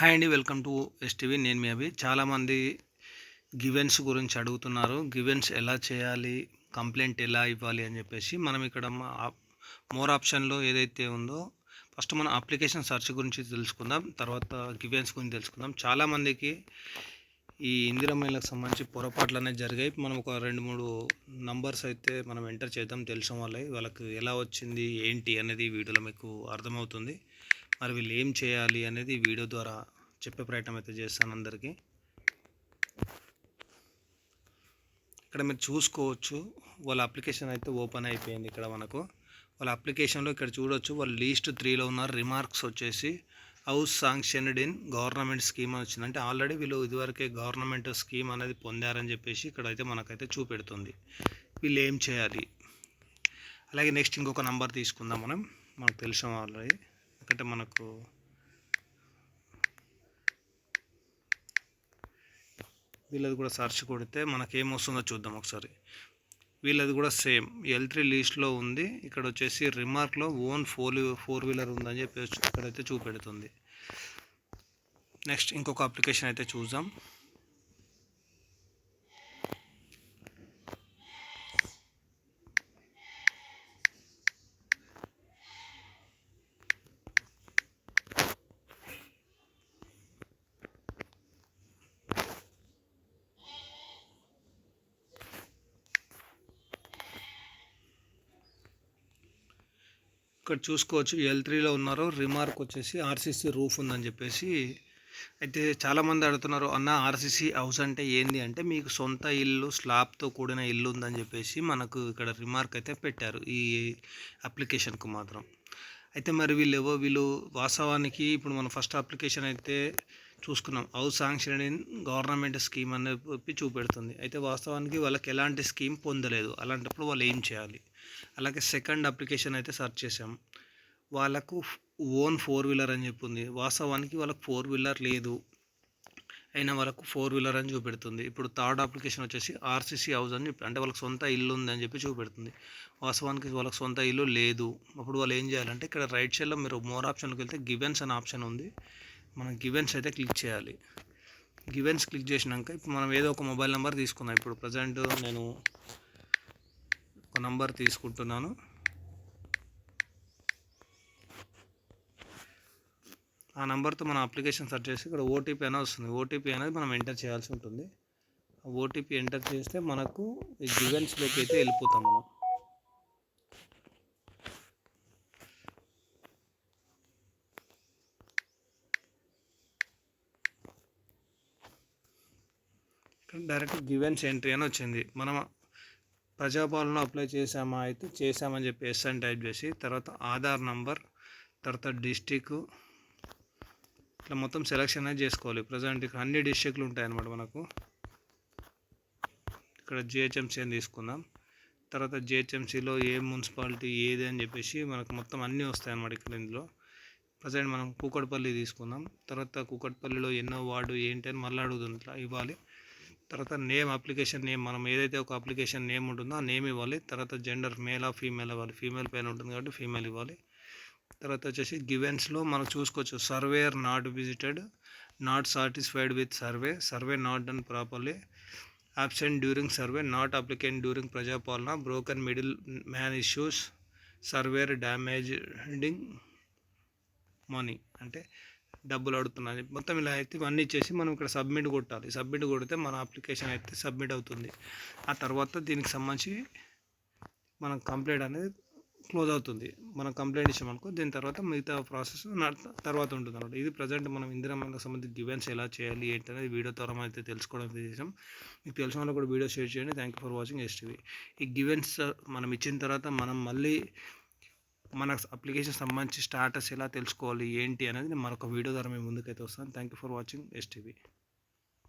Hi అండి welcome to STV నేను మీ అభి. చాలామంది గివెన్స్ గురించి అడుగుతున్నారు. గివెన్స్ ఎలా చేయాలి? కంప్లైంట్ ఎలా ఇవ్వాలి అని చెప్పేసి మనం ఇక్కడ మోర్ ఆప్షన్లో ఏదైతే ఉందో ఫస్ట్ మనం అప్లికేషన్ సెర్చ్ గురించి తెలుసుకుందాం. తర్వాత గివెన్స్ గురించి తెలుసుకుందాం. చాలామందికి ఈ ఇందిరమ్మలకు సంబంధించి పొరపాట్లు అనేవి జరిగాయి. మనం ఒక రెండు మూడు నంబర్స్ అయితే మనం ఎంటర్ చేద్దాం. తెలిసిన వాళ్ళే. వాళ్ళకి ఎలా వచ్చింది? ఏంటి? అనేది వీడియోలో మీకు అర్థమవుతుంది. మరి వీళ్ళు ఏం చేయాలి అనేది వీడియో ద్వారా చెప్పే ప్రయత్నం అయితే చేస్తాను అందరికీ. ఇక్కడ మీరు చూసుకోవచ్చు వాళ్ళ అప్లికేషన్ అయితే ఓపెన్ అయిపోయింది ఇక్కడ మనకు. వాళ్ళ అప్లికేషన్లో ఇక్కడ చూడొచ్చు వాళ్ళు లీస్ట్ త్రీలో ఉన్నారు. రిమార్క్స్ వచ్చేసి house sanctioned in government scheme అని వచ్చింది. అంటే ఆల్రెడీ వీళ్ళు ఇదివరకే గవర్నమెంట్ స్కీమ్ అనేది పొందారని చెప్పేసి ఇక్కడైతే మనకైతే చూపెడుతుంది. వీళ్ళు ఏం చేయాలి? అలాగే నెక్స్ట్ ఇంకొక నంబర్ తీసుకుందాం మనం. మనకు తెలిసిన ఆల్రెడీ ఎందుకంటే మనకు వీళ్ళది కూడా సర్చ్ కొడితే మనకి ఏమొస్తుందో చూద్దాం ఒకసారి. వీళ్ళది కూడా సేమ్. ఎల్ త్రీ లీస్ట్లో ఉంది. ఇక్కడ వచ్చేసి రిమార్క్లో ఓన్ ఫోర్ ఫోర్ వీలర్ ఉందని చెప్పి ఇక్కడైతే చూపెడుతుంది. నెక్స్ట్ ఇంకొక అప్లికేషన్ అయితే చూద్దాం. ఇక్కడ చూసుకోవచ్చు. ఎల్ త్రీలో ఉన్నారు. రిమార్క్ వచ్చేసి ఆర్సీసీ రూఫ్ ఉందని చెప్పేసి. అయితే చాలామంది అడుగుతున్నారు అన్న ఆర్సీసీ హౌస్ అంటే ఏంది? అంటే మీకు సొంత ఇల్లు స్లాబ్తో కూడిన ఇల్లు ఉందని చెప్పేసి మనకు ఇక్కడ రిమార్క్ అయితే పెట్టారు. ఈ అప్లికేషన్కు మాత్రం. అయితే మరి వీళ్ళు ఏవో వీళ్ళు వాస్తవానికి ఇప్పుడు మనం ఫస్ట్ అప్లికేషన్ అయితే చూసుకున్నాం. House sanction in government scheme అనేది చూపెడుతుంది. అయితే వాస్తవానికి వాళ్ళకి ఎలాంటి స్కీమ్ పొందలేదు. అలాంటప్పుడు వాళ్ళు ఏం చేయాలి? అలాగే సెకండ్ అప్లికేషన్ అయితే సెర్చ్ చేసాం వాళ్ళకు ఓన్ ఫోర్ వీలర్ అని చెప్పింది. వాస్తవానికి వాళ్ళకి ఫోర్ వీలర్ లేదు. అయినా వాళ్ళకు ఫోర్ వీలర్ అని చూపెడుతుంది. ఇప్పుడు థర్డ్ అప్లికేషన్ వచ్చేసి ఆర్సీసీ హౌస్ అని చెప్పి అంటే వాళ్ళకి సొంత ఇల్లు ఉంది అని చెప్పి చూపెడుతుంది. వాస్తవానికి వాళ్ళకి సొంత ఇల్లు లేదు. అప్పుడు వాళ్ళు ఏం చేయాలంటే ఇక్కడ రైట్ సైడ్లో మీరు మోర్ ఆప్షన్కి వెళ్తే గివెన్స్ అనే ఆప్షన్ ఉంది. మనం గివెన్స్ అయితే క్లిక్ చేయాలి. గివెన్స్ క్లిక్ చేసినాక ఇప్పుడు మనం ఏదో ఒక మొబైల్ నెంబర్ తీసుకుందాం. ఇప్పుడు ప్రజెంట్ నేను ఒక నంబర్ తీసుకుంటున్నాను. ఆ నెంబర్తో మనం అప్లికేషన్ సెర్చ్ చేసి ఇక్కడ ఓటీపీ అనేది వస్తుంది. ఓటీపీ అనేది మనం ఎంటర్ చేయాల్సి ఉంటుంది. ఓటీపీ ఎంటర్ చేస్తే మనకు ఈ గివెన్స్లోకి అయితే వెళ్ళిపోతాం మనం. డైరెక్ట్ గివెన్స్ ఎంట్రీ అని వచ్చింది. మనం ప్రజాపాలన అప్లై చేసామా అయితే చేసామని చెప్పి ఎస్ అని టైప్ చేసి తర్వాత ఆధార్ నంబర్ తర్వాత డిస్టిక్ ఇట్లా మొత్తం సెలక్షన్ అనేది చేసుకోవాలి. ప్రజెంట్ ఇక్కడ అన్ని డిస్టిక్లు ఉంటాయన్నమాట మనకు. ఇక్కడ జిహెచ్ఎంసీ అని తీసుకుందాం. తర్వాత జిహెచ్ఎంసీలో ఏ మున్సిపాలిటీ ఏది అని చెప్పేసి మనకు మొత్తం అన్నీ వస్తాయి అన్నమాట ఇక్కడ ఇందులో. ప్రజెంట్ మనం కూకట్పల్లి తీసుకుందాం. తర్వాత కూకట్పల్లిలో ఎన్నో వార్డు ఏంటి అని మళ్ళీ అడుగుతుంది ఇవ్వాలి. తర్వాత నేమ్ అప్లికేషన్ నేమ్ మనం ఏదైతే ఒక అప్లికేషన్ నేమ్ ఉంటుందో ఆ నేమ్ ఇవ్వాలి. తర్వాత జెండర్ మేల్ ఆ ఫీమేల్ ఇవ్వాలి. ఫీమేల్ పైన ఉంటుంది కాబట్టి ఫీమేల్ ఇవ్వాలి. తర్వాత వచ్చేసి గివెన్స్లో మనం చూసుకోవచ్చు. Surveyor not visited not satisfied with survey survey not done properly absent during survey not applicant during Prajapalana broken middle man issues surveyor damaging money అంటే డబ్బులు అడుగుతున్నాయి మొత్తం ఇలా అయితే ఇవన్నీ ఇచ్చేసి మనం ఇక్కడ సబ్మిట్ కొట్టాలి. సబ్మిట్ కొడితే మన అప్లికేషన్ అయితే సబ్మిట్ అవుతుంది. ఆ తర్వాత దీనికి సంబంధించి మనం కంప్లైంట్ అనేది క్లోజ్ అవుతుంది. మనం కంప్లైంట్ ఇచ్చామనుకో దీని తర్వాత మిగతా ప్రాసెస్ తర్వాత ఉంటుంది అనమాట ఇది ప్రజెంట్ మనం ఇందిరామలకు సంబంధించి గివెన్స్ ఎలా చేయాలి ఏంటి అనేది వీడియో ద్వారా అయితే తెలుసుకోవడం చేసాం మీకు తెలిసిన వాళ్ళు కూడా వీడియో షేర్ చేయండి. Thank you for watching STV ఈ గివెన్స్ మనం ఇచ్చిన తర్వాత మనం మళ్ళీ మన అప్లికేషన్ సంబంధించి స్టాటస్ ఎలా తెలుసుకోవాలి ఏంటి అనేది నేను మరొక వీడియో ద్వారా మేము ముందుకైతే వస్తాను. Thank you for watching STV